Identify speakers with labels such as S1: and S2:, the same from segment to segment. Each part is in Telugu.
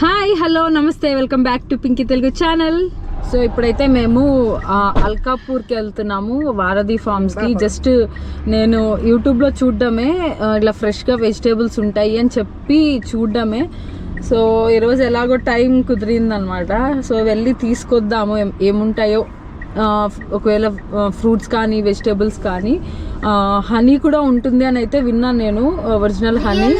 S1: హాయ్ హలో నమస్తే welcome back to Pinky Telugu channel. So ఇప్పుడైతే మేము అల్కాపూర్కి వెళ్తున్నాము వారధి ఫార్మ్స్కి జస్ట్ నేను యూట్యూబ్లో చూడడమే ఇట్లా ఫ్రెష్గా వెజిటేబుల్స్ ఉంటాయి అని చెప్పి చూడడమే. సో ఈరోజు ఎలాగో టైం కుదిరిందనమాట. సో వెళ్ళి తీసుకొద్దాము ఏముంటాయో. ఒకవేళ ఫ్రూట్స్ కానీ వెజిటేబుల్స్ కానీ. హనీ కూడా ఉంటుంది అని అయితే విన్నాను నేను ఒరిజినల్ హనీ.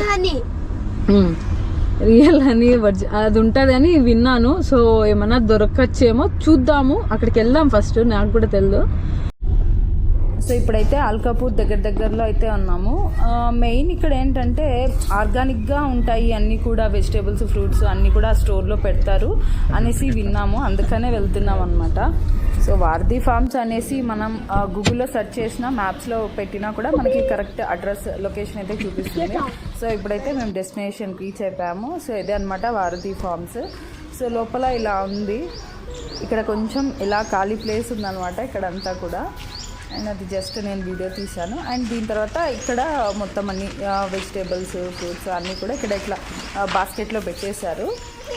S1: రియల్ అని వర్జ- అది ఉంటుంది అని విన్నాను. సో ఏమన్నా దొరకచ్చేమో చూద్దాము. అక్కడికి వెళ్దాం ఫస్ట్ నాకు కూడా తెలియదు సో ఇప్పుడైతే అల్కాపూర్ దగ్గర దగ్గరలో అయితే ఉన్నాము. మెయిన్ ఇక్కడ ఏంటంటే ఆర్గానిక్గా ఉంటాయి అన్నీ కూడా వెజిటేబుల్స్ ఫ్రూట్స్ అన్నీ కూడా స్టోర్లో పెడతారు అనేసి విన్నాము. అందుకనే వెళ్తున్నాం అనమాట సో వారధి ఫార్మ్స్ అనేసి మనం గూగుల్లో సెర్చ్ చేసినా మ్యాప్స్లో పెట్టినా కూడా మనకి కరెక్ట్ అడ్రస్ లొకేషన్ అయితే చూపిస్తుంది. సో ఇప్పుడైతే మేము డెస్టినేషన్ రీచ్ అయిపోయాము సో ఇదే అనమాట వారధి ఫార్మ్స్. సో లోపల ఇలా ఉంది. ఇక్కడ కొంచెం ఇలా ఖాళీ ప్లేస్ ఉందన్నమాట ఇక్కడ అంతా కూడా. అండ్ అది జస్ట్ నేను వీడియో తీశాను. అండ్ దీని తర్వాత ఇక్కడ మొత్తం అన్ని వెజిటేబుల్స్ ఫ్రూట్స్ అన్నీ కూడా ఇక్కడ ఇట్లా బాస్కెట్లో పెట్టేశారు.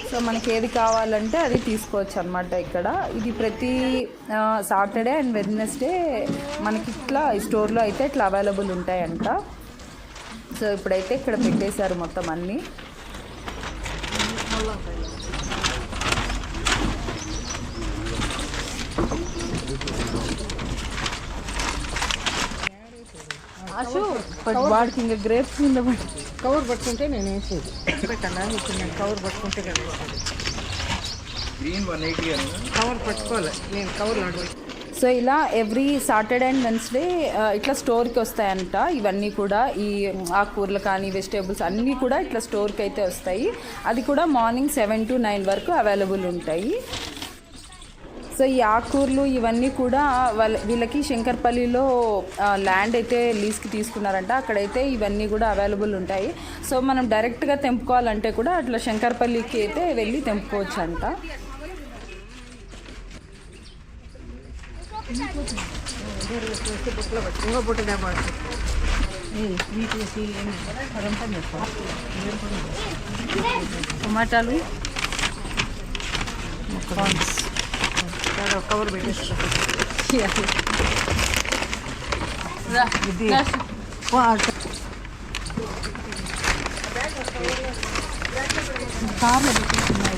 S1: సో మనకి ఏది కావాలంటే అది తీసుకోవచ్చు అనమాట ఇక్కడ. ఇది ప్రతి సాటర్డే అండ్ వెడ్నెస్డే మనకి ఇట్లా ఈ స్టోర్లో అయితే ఇట్లా అవైలబుల్ ఉంటాయంట. సో ఇప్పుడైతే ఇక్కడ పెట్టేశారు మొత్తం అన్నీ. అశు వాడికి ఇంకా గ్రేప్స్
S2: కవర్ పట్టుకుంటే నేను వేసేది. కవర్ పట్టుకుంటే కదా కవర్ పట్టుకోవాలి. నేను కవర్
S1: సో ఇలా ఎవ్రీ సాటర్డే అండ్ వెన్స్డే ఇట్లా స్టోర్కి వస్తాయంట. ఇవన్నీ కూడా ఈ ఆకుకూరలు కానీ వెజిటేబుల్స్ అన్నీ కూడా ఇట్లా స్టోర్కి అయితే వస్తాయి. అది కూడా మార్నింగ్ సెవెన్ టు నైన్ వరకు అవైలబుల్ ఉంటాయి. సో ఈ ఆకుకూరలు ఇవన్నీ కూడా వాళ్ళ వీళ్ళకి శంకర్పల్లిలో ల్యాండ్ అయితే లీజ్కి తీసుకున్నారంట. అక్కడైతే ఇవన్నీ కూడా అవైలబుల్ ఉంటాయి. సో మనం డైరెక్ట్గా తెంపుకోవాలంటే కూడా అట్లా శంకర్పల్లికి అయితే వెళ్ళి తెంపుకోవచ్చు అంట టమాటాలు
S2: కవర్ పెట్టేస్తా ఇది కార్లో పెట్టేస్తున్నాయి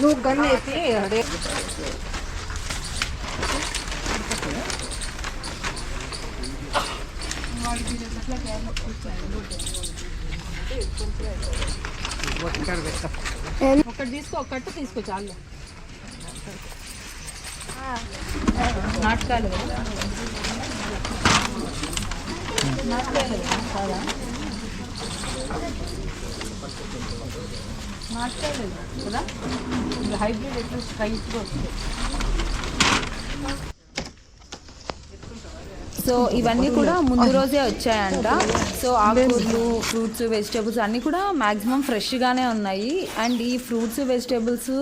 S2: నువ్వు గన్ను ఎత్తి అడే ఒకటి తీసుకో ఒక తీసుకో చాలు. నాటకాలు. కదా నాటకాలు. కదా? నాటకాలు కదా ఇది హైబ్రిడ్ ఎట్లా స్ట్రైట్గా వస్తుంది
S1: సో ఇవన్నీ కూడా ముందు రోజే వచ్చాయంట. సో ఆకుకూరలు ఫ్రూట్స్ వెజిటేబుల్స్ అన్నీ కూడా మ్యాక్సిమం ఫ్రెష్గానే ఉన్నాయి. అండ్ ఈ ఫ్రూట్స్ వెజిటేబుల్స్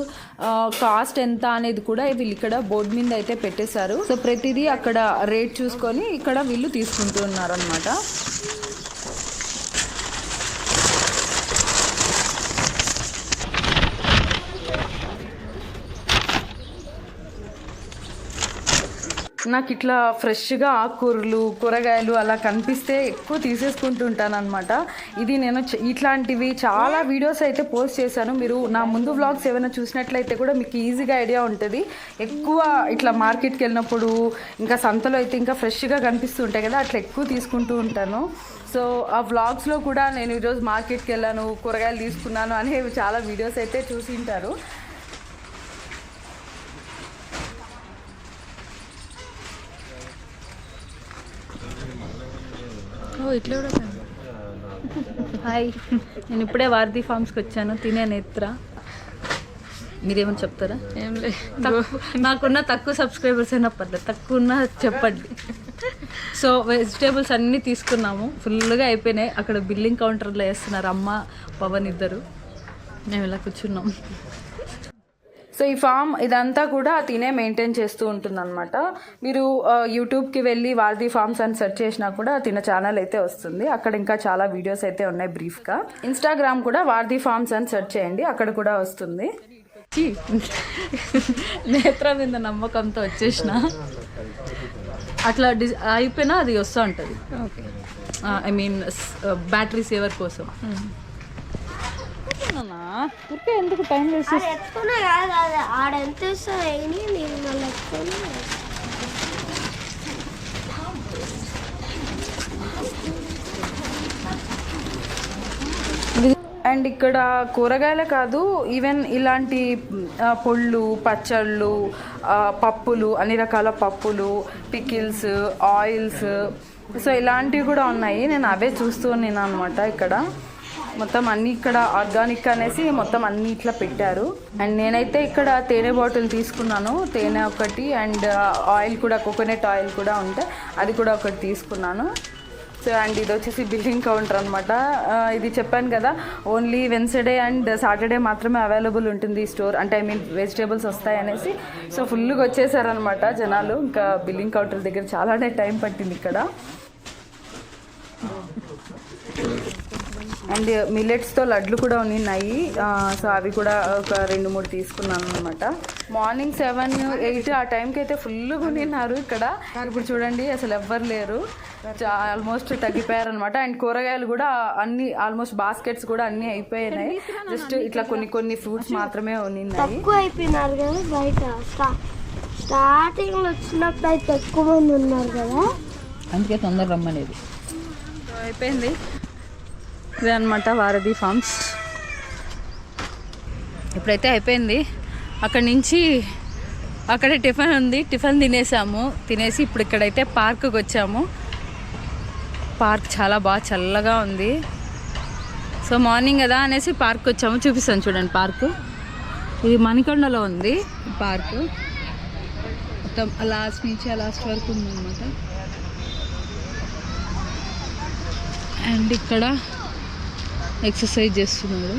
S1: కాస్ట్ ఎంత అనేది కూడా వీళ్ళు ఇక్కడ బోర్డు మీద అయితే పెట్టేశారు. సో ప్రతిదీ అక్కడ రేట్ చూసుకొని ఇక్కడ వీళ్ళు తీసుకుంటూ ఉన్నారనమాట నాకు ఇట్లా ఫ్రెష్గా ఆకుకూరలు కూరగాయలు అలా కనిపిస్తే ఎక్కువ తీసేసుకుంటూ ఉంటానన్నమాట ఇది నేను ఇట్లాంటివి చాలా వీడియోస్ అయితే పోస్ట్ చేశాను. మీరు నా ముందు వ్లాగ్స్ ఏమైనా చూసినట్లయితే కూడా మీకు ఈజీగా ఐడియా ఉంటుంది. ఎక్కువ ఇట్లా మార్కెట్కి వెళ్ళినప్పుడు ఇంకా సంతలో అయితే ఇంకా ఫ్రెష్గా కనిపిస్తూ ఉంటాయి కదా అట్లా ఎక్కువ తీసుకుంటూ ఉంటాను. సో ఆ వ్లాగ్స్లో కూడా నేను ఈరోజు మార్కెట్కి వెళ్ళాను కూరగాయలు తీసుకున్నాను అనేవి చాలా వీడియోస్ అయితే చూసి ఓ ఇట్లా కూడా హాయ్ నేను ఇప్పుడే వారధి ఫార్మ్స్కి వచ్చాను తినే నేత్ర. మీరేమని చెప్తారా?
S3: ఏం లేదు
S1: నాకున్న తక్కువ సబ్స్క్రైబర్స్ అయినా పర్లేదు తక్కువ ఉన్న చెప్పండి. సో వెజిటేబుల్స్ అన్నీ తీసుకున్నాము ఫుల్గా అయిపోయినాయి. అక్కడ బిల్లింగ్ కౌంటర్లో వేస్తున్నారు అమ్మ పవన్ ఇద్దరు. మేము ఇలా కూర్చున్నాం. సో ఈ ఫామ్ ఇదంతా కూడా తినే మెయింటైన్ చేస్తూ ఉంటుంది అనమాట మీరు యూట్యూబ్కి వెళ్ళి వారధి ఫార్మ్స్ అని సెర్చ్ చేసినా కూడా తిన ఛానల్ అయితే వస్తుంది. అక్కడ ఇంకా చాలా వీడియోస్ అయితే ఉన్నాయి బ్రీఫ్గా. ఇన్స్టాగ్రామ్ కూడా వారధి ఫార్మ్స్ అని సెర్చ్ చేయండి అక్కడ కూడా వస్తుంది. నేత్రం మీద నమ్మకంతో వచ్చేసిన. అట్లా డిస్ అయిపోయినా అది వస్తూ ఉంటుంది.
S2: Okay.
S1: I mean battery saver కోసం. ఎందుకు టైం
S3: అది ఎత్తుకున్నా కాదు కాదు ఆడ ఎంత నేను మళ్ళీ
S1: అండ్ ఇక్కడ కూరగాయలే కాదు ఈవెన్ ఇలాంటి పొళ్ళు పచ్చళ్ళు పప్పులు అన్ని రకాల పప్పులు పికిల్స్ ఆయిల్స్. సో ఇలాంటివి కూడా ఉన్నాయి. నేను అవే చూస్తూ ఉన్నాను అనమాట ఇక్కడ. మొత్తం అన్ని ఇక్కడ ఆర్గానిక్ అనేసి మొత్తం అన్ని ఇట్లా పెట్టారు. అండ్ నేనైతే ఇక్కడ తేనె బాటిల్ తీసుకున్నాను. తేనె ఒకటి అండ్ ఆయిల్ కూడా కోకోనట్ ఆయిల్ కూడా ఉంటే అది కూడా ఒకటి తీసుకున్నాను. సో అండ్ ఇది వచ్చేసి బిల్లింగ్ కౌంటర్ అనమాట ఇది చెప్పాను కదా ఓన్లీ వెన్స్డే అండ్ సాటర్డే మాత్రమే అవైలబుల్ ఉంటుంది ఈ స్టోర్. అంటే ఐ మీన్ వెజిటేబుల్స్ వస్తాయి అనేసి. సో ఫుల్గా వచ్చేసారనమాట జనాలు. ఇంకా బిల్లింగ్ కౌంటర్ దగ్గర చాలానే టైం పట్టింది ఇక్కడ. అండ్ మిల్లెట్స్తో లడ్లు కూడా ఉన్నాయి. సో అవి కూడా ఒక రెండు మూడు తీసుకున్నాను అనమాట మార్నింగ్ సెవెన్ ఎయిట్ ఆ టైంకి అయితే ఫుల్గా ఉన్నారు ఇక్కడ. ఇప్పుడు చూడండి అసలు ఎవ్వరు లేరు. ఆల్మోస్ట్ తగ్గిపోయారు అనమాట అండ్ కూరగాయలు కూడా అన్ని ఆల్మోస్ట్ బాస్కెట్స్ కూడా అన్ని అయిపోయినాయి. జస్ట్ ఇట్లా కొన్ని కొన్ని ఫ్రూట్స్ మాత్రమే ఉన్నాయి
S3: అయిపోయినారు కదా బయట. స్టా స్టార్టింగ్లో వచ్చినప్పుడు అయితే ఎక్కువ మంది ఉన్నారు కదా.
S2: అందుకే తొందర రమ్మనేది.
S1: అయిపోయింది. ఇదే అనమాట వారధి ఫార్మ్స్. ఇప్పుడైతే అయిపోయింది. అక్కడి నుంచి అక్కడే టిఫిన్ ఉంది. టిఫిన్ తినేసాము. తినేసి ఇప్పుడు ఇక్కడైతే పార్క్కి వచ్చాము. పార్క్ చాలా బాగా చల్లగా ఉంది. సో మార్నింగ్ కదా అనేసి పార్క్ వచ్చాము. చూపిస్తాను చూడండి పార్క్. ఇది మణికొండలో ఉంది పార్క్. మొత్తం లాస్ట్ నుంచి లాస్ట్ వరకు ఉంది అనమాట అండ్ ఇక్కడ ఎక్సర్సైజ్ చేస్తున్నారు.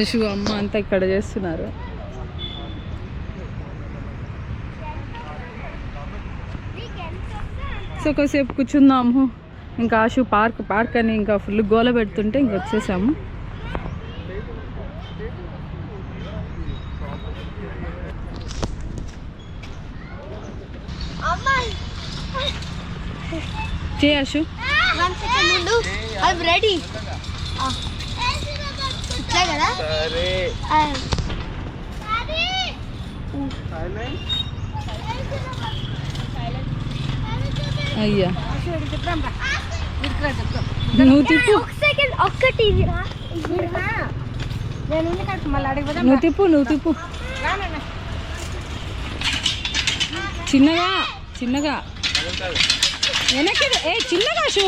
S1: ఆశు అమ్మ అంతా ఇక్కడ చేస్తున్నారు. సో కాసేపు కూర్చుందాము. ఇంకా ఆశు పార్క్ పార్క్ అని ఇంకా ఫుల్ గోల పెడుతుంటే ఇంక వచ్చేసాము.
S3: అమ్మాయి.
S1: చే ఆశు.
S3: వన్ సెకండ్ ఉండు రెడీ ఇట్లా కదా.
S1: అయ్యా. నువ్వు తిప్పు.
S3: ఒక్కటి అడిగిపోతా
S1: నువ్వు తిప్పు నువ్వు తిప్పు. చిన్నగా చిన్నగా. వెనక్కి ఏ చిన్న షూ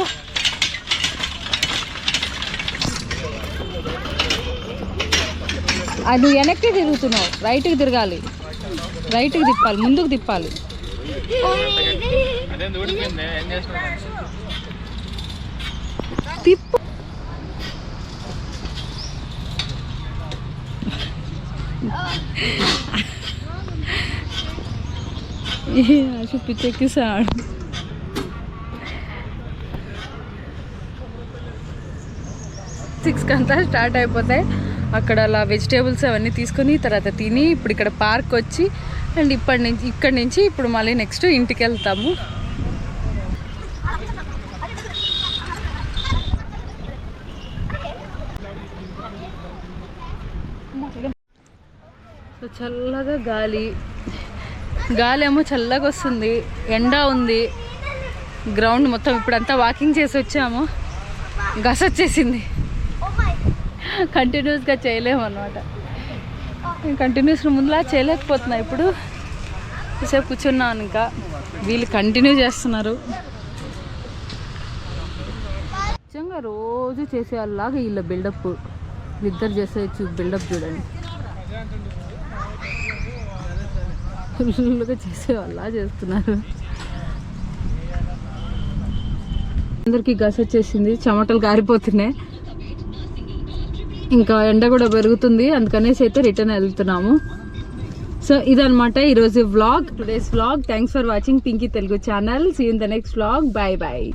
S1: అది నువ్వు వెనక్కి తిరుగుతున్నావు. రైట్కి తిరగాలి. రైట్కి తిప్పాలి. ముందుకు తిప్పాలి. తిప్పు. అసలు పిచ్చెక్కిసాడు అంతా స్టార్ట్ అయిపోతాయి. అక్కడ అలా వెజిటేబుల్స్ అవన్నీ తీసుకొని తర్వాత తిని ఇప్పుడు ఇక్కడ పార్క్ వచ్చి అండ్ ఇప్పటి నుంచి ఇక్కడి నుంచి ఇప్పుడు మళ్ళీ నెక్స్ట్ ఇంటికి వెళ్తాము. చల్లగా గాలి. గాలి ఏమో చల్లగా వస్తుంది. ఎండ ఉంది. గ్రౌండ్ మొత్తం ఇప్పుడంతా వాకింగ్ చేసి వచ్చాము. గస వచ్చేసింది. కంటిన్యూస్గా చేయలేము అనమాట కంటిన్యూస్ ముందులా చేయలేకపోతున్నా. ఇప్పుడు సేపు కూర్చున్నాను ఇంకా. వీళ్ళు కంటిన్యూ చేస్తున్నారు. నిజంగా రోజు చేసేలాగా వీళ్ళ బిల్డప్. ఇద్దరు చేసే బిల్డప్ చూడండి. ఫుల్గా చేసేవాళ్ళ చేస్తున్నారు. అందరికీ గస వచ్చేసింది. చెమటలు గారిపోతున్నాయి. ఇంకా ఎండ కూడా పెరుగుతుంది. అందుకనేసి అయితే రిటర్న్ వెళ్తున్నాము. సో ఇదనమాట ఈరోజు vlog today's vlog thanks for watching Pinky Telugu channel see in the next vlog bye bye